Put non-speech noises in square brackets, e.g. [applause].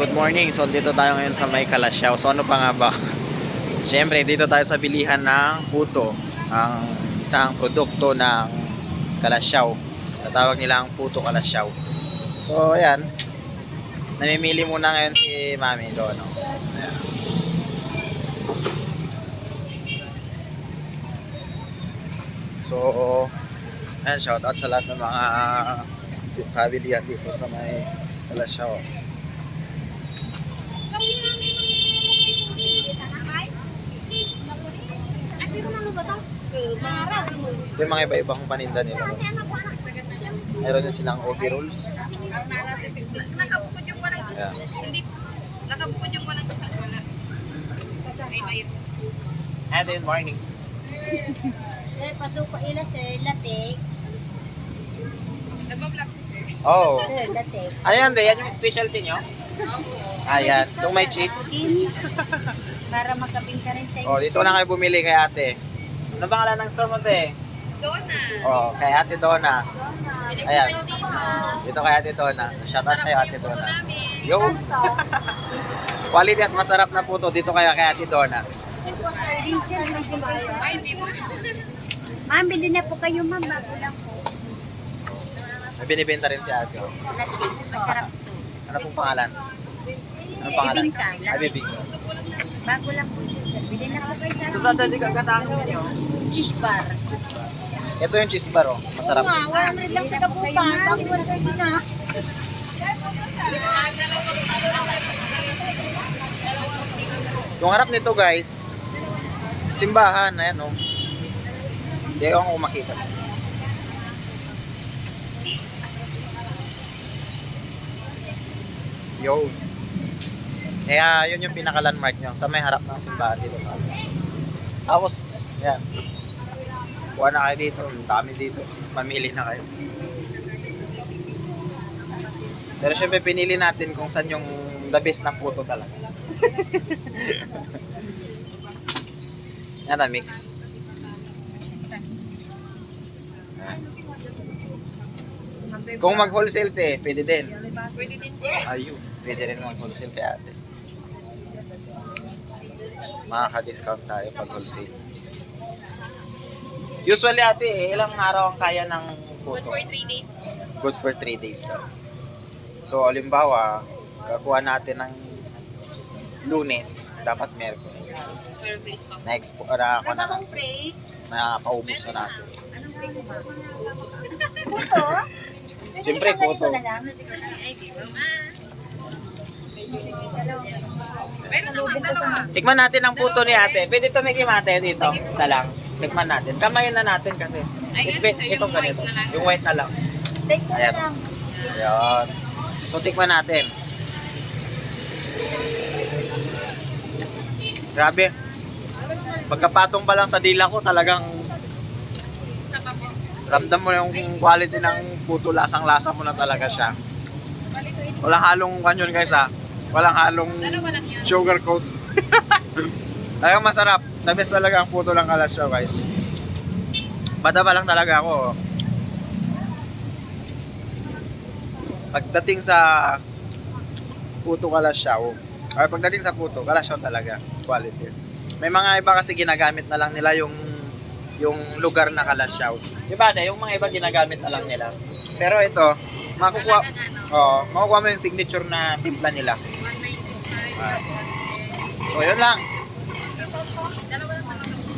good morning. So dito tayo ngayon sa may Kalasyaw. So ano pa nga ba? [laughs] Siyempre, dito tayo sa bilihan ng puto. Ang isang produkto ng Kalasyaw. Natawag nila ang puto Kalasyaw. So ayan. Namimili muna ngayon si Mami doon. No? So, ayan, shout out sa lahat ng mga pabilihan dito sa may Kalasyaw. Yung mga iba-ibang paninda nila. Meron din silang OB rolls. Nakabukod yung walang Ayan. Hindi. Nakabukod yung walang kasal wala. Ay, may And in morning. Sir, patuko ila sir, latik. Nagbablog si sir. Oh. Sir, latik. Ano yan, de? Yan yung specialty nyo? Ayan. Yung may cheese. Para makabinta rin sa Oh, dito na kayo bumili kay ate. Ano pangalan ng store mo, te? Dona. Oh, kay ate Donna. Ayan. dito. Kay ate Donna. Shout out sa'yo, ate Donna. Yo! [laughs] Quality at masarap na puto dito kaya kay ate Donna. Ay, mo. Ma'am, bili na po kayo ma'am, bago lang po. May binibenta rin si ate. masarap to. Ano pong pangalan? Anong pangalan? Bibingka. Ay, bibingka. Bago lang po sir. Bili na po kayo So, saan tayo kagandaan ninyo? cheese bar. Ito yung cheese bar, oh. Masarap. Nga, 100 lang sa kabupan. Bakit 130 na? Yung harap nito, guys, simbahan, ayan, oh. Hindi ako makita. Yo. Kaya yun yung pinaka-landmark nyo sa may harap ng simbahan dito sa amin. Tapos, yan. Kuha na kayo dito. Ang dami dito. Mamili na kayo. Pero syempre pinili natin kung saan yung the best na puto talaga. [laughs] Yan na, mix. Kung mag-wholesale te, pwede din. Pwede din po. Ayun, pwede rin mag-wholesale kay ate. Makaka-discount tayo pag wholesale. Usually ate, eh, ilang araw ang kaya ng Good puto? for 3 days po. Good for 3 days daw. So, alimbawa, kakuha natin ng lunes, dapat Merkulis. Pero please po. Na-expo, na ako na, Anong pray? na paubos na natin. Anong pray mo ba? Puto? [laughs] Siyempre, Isang ganito puto. na lang. Ay, di ba ma? Meron naman, dalawa. Tikman natin ang puto ni ate. Pwede tumikim ate dito. Isa lang. Tikman natin. Kamayin na natin kasi. Ay, ano, Ito- sir, ito yung ganito. white na lang. Yung white na lang. Take na Ayan. lang. Ayan. So, tikman natin. Grabe. Pagkapatong pa lang sa dila ko, talagang Isa pa po. ramdam mo yung quality ng puto. Lasang-lasa mo na talaga siya. Bali ko ito. Walang halong kanyon guys ha. Walang halong Dalawa lang yan. sugar coat. [laughs] Talagang masarap. The best talaga ang puto ng kalasyaw guys. Badaba lang talaga ako. Pagdating sa puto kalasyaw, ay pagdating sa puto, kalasyaw talaga. Quality. May mga iba kasi ginagamit na lang nila yung yung lugar na kalasyaw. Diba de, yung mga iba ginagamit na lang nila. Pero ito, makukuha, oh, makukuha mo yung signature na timpla nila. 195 plus 110. So, yun lang.